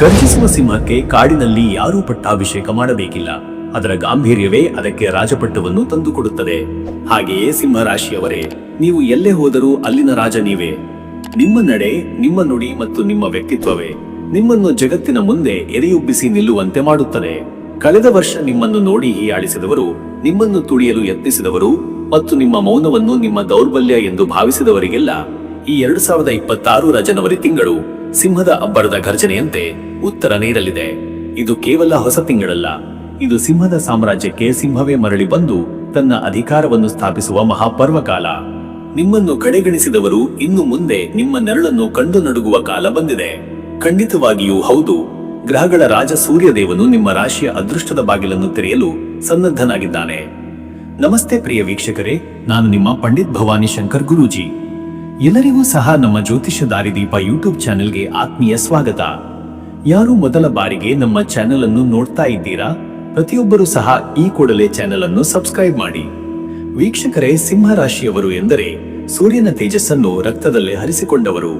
ಗರ್ಜಿಸುವ ಸಿಂಹಕ್ಕೆ ಕಾಡಿನಲ್ಲಿ ಯಾರೂ ಪಟ್ಟಾಭಿಷೇಕ ಮಾಡಬೇಕಿಲ್ಲ. ಅದರ ಗಾಂಭೀರ್ಯವೇ ಅದಕ್ಕೆ ರಾಜಪಟ್ಟವನ್ನು ತಂದುಕೊಡುತ್ತದೆ. ಹಾಗೆಯೇ ಸಿಂಹರಾಶಿಯವರೇ, ನೀವು ಎಲ್ಲೇ ಹೋದರೂ ಅಲ್ಲಿನ ರಾಜ ನೀವೇ. ನಿಮ್ಮ ನಡೆ, ನಿಮ್ಮ ನುಡಿ ಮತ್ತು ನಿಮ್ಮ ವ್ಯಕ್ತಿತ್ವವೇ. ನಿಮ್ಮನ್ನು ಜಗತ್ತಿನ ಮುಂದೆ ಎದೆಯುಬ್ಬಿಸಿ ನಿಲ್ಲುವಂತೆ ಮಾಡುತ್ತದೆ. ಕಳೆದ ವರ್ಷ ನಿಮ್ಮನ್ನು ನೋಡಿ ಹೀಯಾಳಿಸಿದವರು, ನಿಮ್ಮನ್ನು ತುಳಿಯಲು ಯತ್ನಿಸಿದವರು ಮತ್ತು ನಿಮ್ಮ ಮೌನವನ್ನು ನಿಮ್ಮ ದೌರ್ಬಲ್ಯ ಎಂದು ಭಾವಿಸಿದವರಿಗೆಲ್ಲ ಈ ಎರಡು ಸಾವಿರದ ಇಪ್ಪತ್ತಾರರ ಜನವರಿ ತಿಂಗಳು. ಸಿಂಹದ ಅಬ್ಬರದ ಘರ್ಜನೆಯಂತೆ ಉತ್ತರ ನೀಡಲಿದೆ ಇದು ಕೇವಲ ಹೊಸ ತಿಂಗಳಲ್ಲ. ಇದು ಸಿಂಹದ ಸಾಮ್ರಾಜ್ಯಕ್ಕೆ ಸಿಂಹವೇ ಮರಳಿ ಬಂದು ತನ್ನ ಅಧಿಕಾರವನ್ನು ಸ್ಥಾಪಿಸುವ ಮಹಾಪರ್ವಕಾಲ. ನಿಮ್ಮನ್ನು ಕಡೆಗಣಿಸಿದವರು ಇನ್ನು ಮುಂದೆ ನಿಮ್ಮ ನೆರಳನ್ನು ಕಂಡು ನಡುಗುವ ಕಾಲ ಬಂದಿದೆ. ಖಂಡಿತವಾಗಿಯೂ ಹೌದು. ಗ್ರಹಗಳ ರಾಜ ಸೂರ್ಯದೇವನು ನಿಮ್ಮ ರಾಶಿಯ ಅದೃಷ್ಟದ ಬಾಗಿಲನ್ನು ತೆರೆಯಲು ಸನ್ನದ್ಧನಾಗಿದ್ದಾನೆ. ನಮಸ್ತೆ ಪ್ರಿಯ ವೀಕ್ಷಕರೇ, ನಾನು ನಿಮ್ಮ ಪಂಡಿತ್ ಭವಾನಿ ಶಂಕರ್ ಗುರೂಜಿ. ಎಲ್ಲರಿಗೂ ಸಹ ನಮ್ಮ ಜ್ಯೋತಿಷ ದಾರಿದೀಪ ಯೂಟ್ಯೂಬ್ ಚಾನೆಲ್ಗೆ ಆತ್ಮೀಯ ಸ್ವಾಗತ. ಯಾರು ಮೊದಲ ಬಾರಿಗೆ ನಮ್ಮ ಚಾನೆಲ್ ಅನ್ನು ನೋಡ್ತಾ ಇದ್ದೀರಾ? ಪ್ರತಿಯೊಬ್ಬರೂ ಸಹ ಈ ಕೂಡಲೇ ಚಾನೆಲ್ ಅನ್ನು ಸಬ್ಸ್ಕ್ರೈಬ್ ಮಾಡಿ. ವೀಕ್ಷಕರೇ ಸಿಂಹ ರಾಶಿಯವರು ಎಂದರೆ ಸೂರ್ಯನ ತೇಜಸ್ಸನ್ನು ರಕ್ತದಲ್ಲೇ ಹರಿಸಿಕೊಂಡವರು.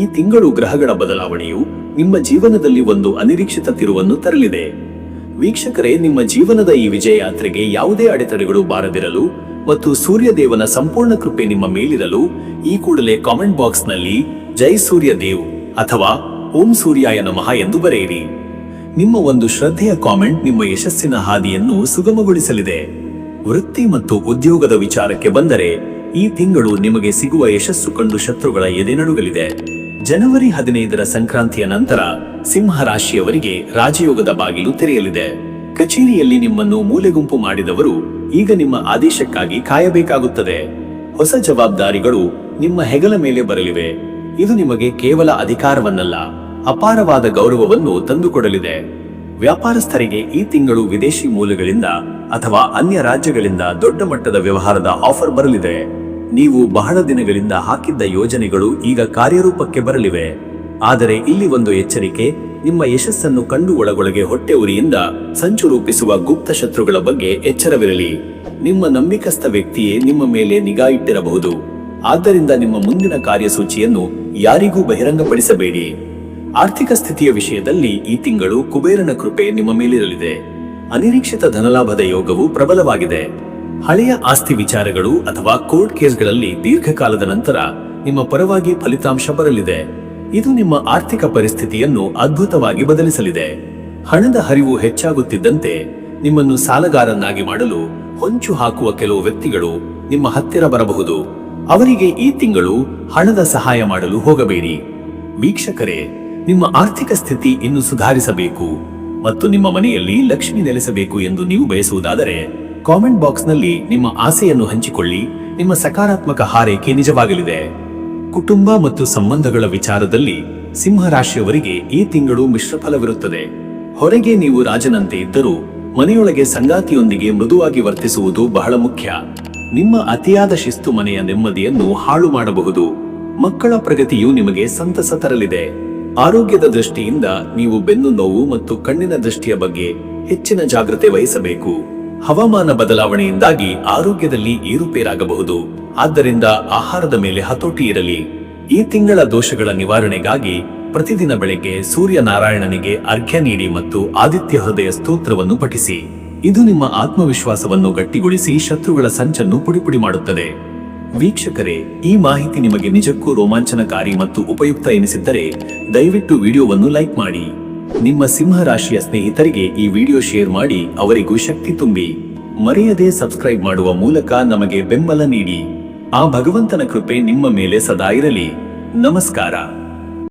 ಈ ತಿಂಗಳು ಗ್ರಹಗಳ ಬದಲಾವಣೆಯು ನಿಮ್ಮ ಜೀವನದಲ್ಲಿ ಒಂದು ಅನಿರೀಕ್ಷಿತ ತಿರುವನ್ನು ತರಲಿದೆ. ವೀಕ್ಷಕರೇ, ನಿಮ್ಮ ಜೀವನದ ಈ ವಿಜಯ ಯಾತ್ರೆಗೆ ಯಾವುದೇ ಅಡೆತಡೆಗಳು ಬಾರದಿರಲು ಮತ್ತು ಸೂರ್ಯದೇವನ ಸಂಪೂರ್ಣ ಕೃಪೆ ನಿಮ್ಮ ಮೇಲಿರಲು ಈ ಕೂಡಲೇ ಕಾಮೆಂಟ್ ಬಾಕ್ಸ್ನಲ್ಲಿ ಜೈ ಸೂರ್ಯ ದೇವ್ ಅಥವಾ ಓಂ ಸೂರ್ಯಾಯ ನಮಃ ಎಂದು ಬರೆಯಿರಿ. ನಿಮ್ಮ ಒಂದು ಶ್ರದ್ಧೆಯ ಕಾಮೆಂಟ್ ನಿಮ್ಮ ಯಶಸ್ಸಿನ ಹಾದಿಯನ್ನು ಸುಗಮಗೊಳಿಸಲಿದೆ. ವೃತ್ತಿ ಮತ್ತು ಉದ್ಯೋಗದ ವಿಚಾರಕ್ಕೆ ಬಂದರೆ ಈ ತಿಂಗಳು ನಿಮಗೆ ಸಿಗುವ ಯಶಸ್ಸು ಕಂಡು ಶತ್ರುಗಳ ಎದೆ ನಡುಗಲಿದೆ. ಜನವರಿ ಹದಿನೈದರ ಸಂಕ್ರಾಂತಿಯ ನಂತರ ಸಿಂಹ ರಾಶಿಯವರಿಗೆ ರಾಜಯೋಗದ ಬಾಗಿಲು ತೆರೆಯಲಿದೆ. ಕಚೇರಿಯಲ್ಲಿ ನಿಮ್ಮನ್ನು ಮೂಲೆಗುಂಪು ಮಾಡಿದವರು ಈಗ ನಿಮ್ಮ ಆದೇಶಕ್ಕಾಗಿ ಕಾಯಬೇಕಾಗುತ್ತದೆ. ಹೊಸ ಜವಾಬ್ದಾರಿಗಳು ನಿಮ್ಮ ಹೆಗಲ ಮೇಲೆ ಬರಲಿವೆ. ಇದು ನಿಮಗೆ ಕೇವಲ ಅಧಿಕಾರವನ್ನಲ್ಲ, ಅಪಾರವಾದ ಗೌರವವನ್ನು ತಂದುಕೊಡಲಿದೆ. ವ್ಯಾಪಾರಸ್ಥರಿಗೆ ಈ ತಿಂಗಳು ವಿದೇಶಿ ಮೂಲಗಳಿಂದ ಅಥವಾ ಅನ್ಯ ರಾಜ್ಯಗಳಿಂದ ದೊಡ್ಡ ಮಟ್ಟದ ವ್ಯವಹಾರದ ಆಫರ್ ಬರಲಿದೆ. ನೀವು ಬಹಳ ದಿನಗಳಿಂದ ಹಾಕಿದ್ದ ಯೋಜನೆಗಳು ಈಗ ಕಾರ್ಯರೂಪಕ್ಕೆ ಬರಲಿವೆ. ಆದರೆ ಇಲ್ಲಿ ಒಂದು ಎಚ್ಚರಿಕೆ ನಿಮ್ಮ ಯಶಸ್ಸನ್ನು ಕಂಡು ಒಳಗೊಳಗೆ ಹೊಟ್ಟೆ ಉರಿಯಿಂದ ಸಂಚು ರೂಪಿಸುವ ಗುಪ್ತ ಶತ್ರುಗಳ ಬಗ್ಗೆ ಎಚ್ಚರವಿರಲಿ. ನಿಮ್ಮ ನಂಬಿಕಸ್ಥ ವ್ಯಕ್ತಿಯೇ ನಿಮ್ಮ ಮೇಲೆ ನಿಗಾ ಇಟ್ಟಿರಬಹುದು. ಆದ್ದರಿಂದ ನಿಮ್ಮ ಮುಂದಿನ ಕಾರ್ಯಸೂಚಿಯನ್ನು ಯಾರಿಗೂ ಬಹಿರಂಗಪಡಿಸಬೇಡಿ. ಆರ್ಥಿಕ ಸ್ಥಿತಿಯ ವಿಷಯದಲ್ಲಿ ಈ ತಿಂಗಳು ಕುಬೇರನ ಕೃಪೆ ನಿಮ್ಮ ಮೇಲಿರಲಿದೆ. ಅನಿರೀಕ್ಷಿತ ಧನಲಾಭದ ಯೋಗವು ಪ್ರಬಲವಾಗಿದೆ. ಹಳೆಯ ಆಸ್ತಿ ವಿಚಾರಗಳು ಅಥವಾ ಕೋರ್ಟ್ ಕೇಸ್ಗಳಲ್ಲಿ ದೀರ್ಘಕಾಲದ ನಂತರ ನಿಮ್ಮ ಪರವಾಗಿ ಫಲಿತಾಂಶ ಬರಲಿದೆ. ಇದು ನಿಮ್ಮ ಆರ್ಥಿಕ ಪರಿಸ್ಥಿತಿಯನ್ನು ಅದ್ಭುತವಾಗಿ ಬದಲಿಸಲಿದೆ. ಹಣದ ಹರಿವು ಹೆಚ್ಚಾಗುತ್ತಿದ್ದಂತೆ ನಿಮ್ಮನ್ನು ಸಾಲಗಾರನ್ನಾಗಿ ಮಾಡಲು ಹೊಂಚು ಹಾಕುವ ಕೆಲವು ವ್ಯಕ್ತಿಗಳು ನಿಮ್ಮ ಹತ್ತಿರ ಬರಬಹುದು. ಅವರಿಗೆ ಈ ತಿಂಗಳು ಹಣದ ಸಹಾಯ ಮಾಡಲು ಹೋಗಬೇಡಿ. ವೀಕ್ಷಕರೇ, ನಿಮ್ಮ ಆರ್ಥಿಕ ಸ್ಥಿತಿ ಇನ್ನು ಸುಧಾರಿಸಬೇಕು ಮತ್ತು ನಿಮ್ಮ ಮನೆಯಲ್ಲಿ ಲಕ್ಷ್ಮಿ ನೆಲೆಸಬೇಕು ಎಂದು ನೀವು ಬಯಸುವುದಾದರೆ ಕಾಮೆಂಟ್ ಬಾಕ್ಸ್ನಲ್ಲಿ ನಿಮ್ಮ ಆಸೆಯನ್ನು ಹಂಚಿಕೊಳ್ಳಿ, ನಿಮ್ಮ ಸಕಾರಾತ್ಮಕ ಹಾರೈಕೆ ನಿಜವಾಗಲಿದೆ. ಕುಟುಂಬ ಮತ್ತು ಸಂಬಂಧಗಳ ವಿಚಾರದಲ್ಲಿ ಸಿಂಹರಾಶಿಯವರಿಗೆ ಈ ತಿಂಗಳು ಮಿಶ್ರಫಲವಿರುತ್ತದೆ ಹೊರಗೆ ನೀವು ರಾಜನಂತೆ ಇದ್ದರೂ ಮನೆಯೊಳಗೆ ಸಂಗಾತಿಯೊಂದಿಗೆ ಮೃದುವಾಗಿ ವರ್ತಿಸುವುದು ಬಹಳ ಮುಖ್ಯ. ನಿಮ್ಮ ಅತಿಯಾದ ಶಿಸ್ತು ಮನೆಯ ನೆಮ್ಮದಿಯನ್ನು ಹಾಳು ಮಾಡಬಹುದು. ಮಕ್ಕಳ ಪ್ರಗತಿಯು ನಿಮಗೆ ಸಂತಸ ತರಲಿದೆ. ಆರೋಗ್ಯದ ದೃಷ್ಟಿಯಿಂದ ನೀವು ಬೆನ್ನು ನೋವು ಮತ್ತು ಕಣ್ಣಿನ ದೃಷ್ಟಿಯ ಬಗ್ಗೆ ಹೆಚ್ಚಿನ ಜಾಗ್ರತೆ ವಹಿಸಬೇಕು. ಹವಾಮಾನ ಬದಲಾವಣೆಯಿಂದಾಗಿ ಆರೋಗ್ಯದಲ್ಲಿ ಏರುಪೇರಾಗಬಹುದು. ಆದ್ದರಿಂದ ಆಹಾರದ ಮೇಲೆ ಹತೋಟಿ ಇರಲಿ. ಈ ತಿಂಗಳ ದೋಷಗಳ ನಿವಾರಣೆಗಾಗಿ ಪ್ರತಿದಿನ ಬೆಳಗ್ಗೆ ಸೂರ್ಯನಾರಾಯಣನಿಗೆ ಅರ್ಘ್ಯ ನೀಡಿ ಮತ್ತು ಆದಿತ್ಯ ಹೃದಯ ಸ್ತೋತ್ರವನ್ನು ಪಠಿಸಿ. ಇದು ನಿಮ್ಮ ಆತ್ಮವಿಶ್ವಾಸವನ್ನು ಗಟ್ಟಿಗೊಳಿಸಿ ಶತ್ರುಗಳ ಸಂಚನ್ನು ಪುಡಿಪುಡಿ ಮಾಡುತ್ತದೆ. ವೀಕ್ಷಕರೇ, ಈ ಮಾಹಿತಿ ನಿಮಗೆ ನಿಜಕ್ಕೂ ರೋಮಾಂಚನಕಾರಿ ಮತ್ತು ಉಪಯುಕ್ತ ಎನಿಸಿದ್ದರೆ ದಯವಿಟ್ಟು ವಿಡಿಯೋವನ್ನು ಲೈಕ್ ಮಾಡಿ. ನಿಮ್ಮ ಸಿಂಹ ರಾಶಿಯ ಸ್ನೇಹಿತರಿಗೆ ಈ ವಿಡಿಯೋ ಶೇರ್ ಮಾಡಿ ಅವರಿಗೂ ಶಕ್ತಿ ತುಂಬಿ. ಮರೆಯದೆ ಸಬ್ಸ್ಕ್ರೈಬ್ ಮಾಡುವ ಮೂಲಕ ನಮಗೆ ಬೆಂಬಲ ನೀಡಿ. ಆ ಭಗವಂತನ ಕೃಪೆ ನಿಮ್ಮ ಮೇಲೆ ಸದಾ ಇರಲಿ. ನಮಸ್ಕಾರ.